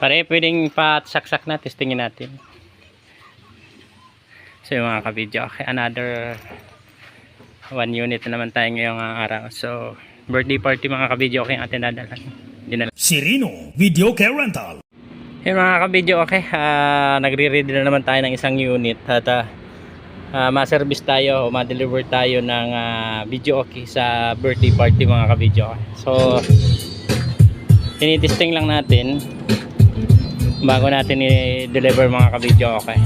Pare, pwedeng pa-saksak na, testingin natin. So yung mga kabidyo, okay, another one unit na naman tayo ngayong araw. So, birthday party mga kabidyo, okay, ang atin dadalhan. Dinala. Sirino Video Care Rental. Yung mga kabidyo, okay, ah, nagre-ready na naman tayo ng isang unit at ah, ah, ma-service tayo o ma-deliver tayo ng ah, video okay sa birthday party mga kabidyo. So, tinitesting lang natin bago natin i-deliver mga kabidyo okay.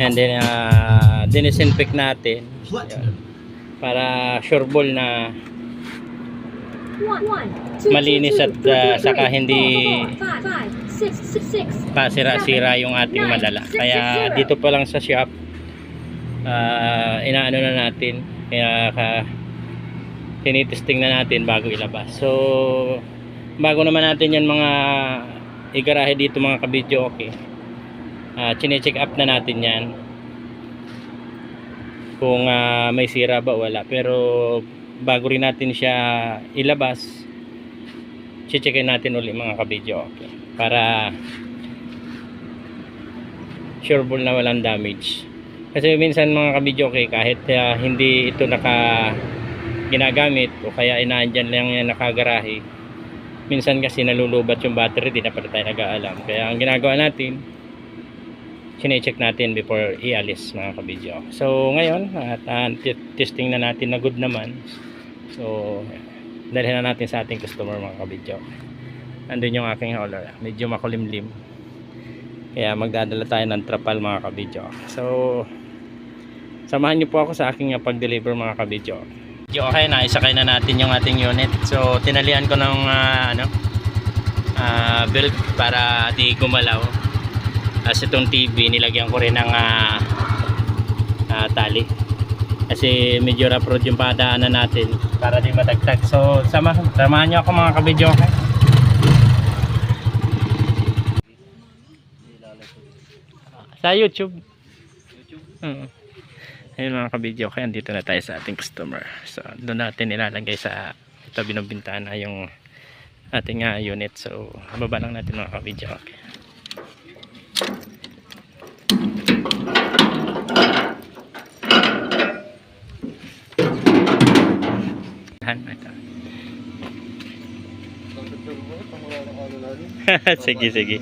And then, uh, dinisinfect natin Yan. para sure ball na malinis at uh, saka hindi pasira-sira yung ating madala. Kaya dito pa lang sa shop, ah, inaano na natin. Kaya ka, tinitesting na natin bago ilabas. So, bago naman natin yan mga igarahe dito mga kabidyo, okay. Uh, chine-check up na natin yan. Kung ah, may sira ba, wala. Pero, bago rin natin siya ilabas, checkin natin uli mga kabidyo, okay. Para sureball na walang damage kasi minsan mga kabidyo okay, kahit ah, hindi ito naka ginagamit o kaya inaandyan lang yan nakagarahe minsan kasi nalulubat yung battery di na pala tayo nag-aalam. Kaya ang ginagawa natin sinecheck natin before ialis mga kabidyo. So ngayon at ah, t- testing na natin na good naman. So dalhin na natin sa ating customer mga kabidyo. Andun yung aking hauler. Medyo makulimlim. Kaya magdadala tayo ng trapal mga kabidyo. So, samahan niyo po ako sa aking uh, pag-deliver mga kabidyo. Okay, naisakay na natin yung ating unit. So, tinalian ko ng ah, ano, ah, belt para di gumalaw. As itong TV, nilagyan ko rin ng ah, ah, tali. Kasi medyo rough road yung padaanan natin para di matagtag. So, sama, samahan niyo ako mga kabidyo. Okay? Sa YouTube. YouTube? Ayun mga kabidyo, kaya andito na tayo sa ating customer. So, doon natin nilalagay sa tabi ng bintana yung ating ah, unit. So, baba lang natin mga kabidyo. Okay. Sige, sige.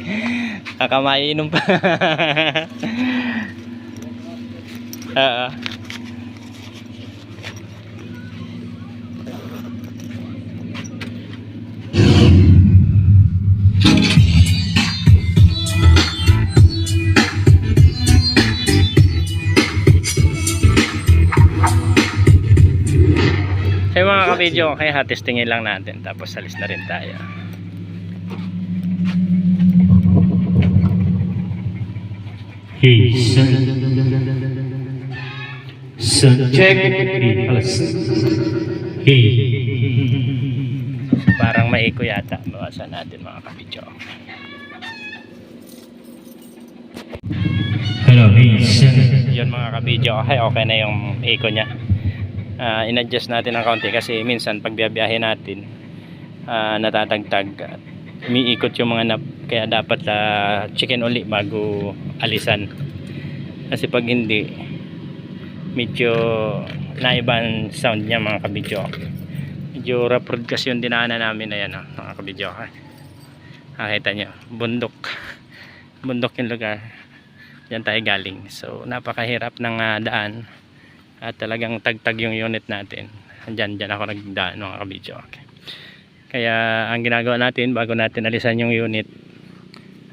Kakamainom pa. Oo. Hey mga ka-video, okay ha, testingin lang natin tapos salis na rin tayo. Hey, son. Hey. Parang maiko yata. Bawasan natin mga kabidyo. Hello, hey. Yun mga kabidyo. Okay, okay na yung eco niya. Ah, in-adjust natin ng kaunti kasi minsan pag biyabiyahe natin ah, natatagtag at umiikot yung mga nap kaya dapat ah, chicken uli bago alisan kasi pag hindi medyo naiba ang sound niya mga kabidyo medyo rough road kasi yung dinaanan namin ayan oh, mga kabidyo nakita nyo bundok bundok yung lugar Diyan tayo galing. So, napakahirap ng ah, daan. At talagang tagtag yung unit natin. Diyan, diyan ako nagdaan mga kabidyo. Okay. Kaya, ang ginagawa natin, bago natin alisan yung unit,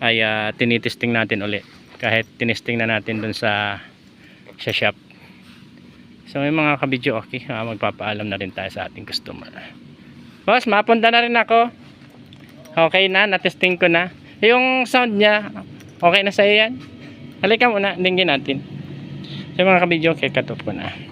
ay ah, tinitesting natin uli. Kahit tinesting na natin dun sa, sa shop. So, may mga kabidyo, okay. Ah, magpapaalam na rin tayo sa ating customer. Boss, mapunta na rin ako. Okay na, natesting ko na. Yung sound niya, okay na sa'yo yan? Halika muna, dinggin natin. So mga kabidyo, kaya katop ko na.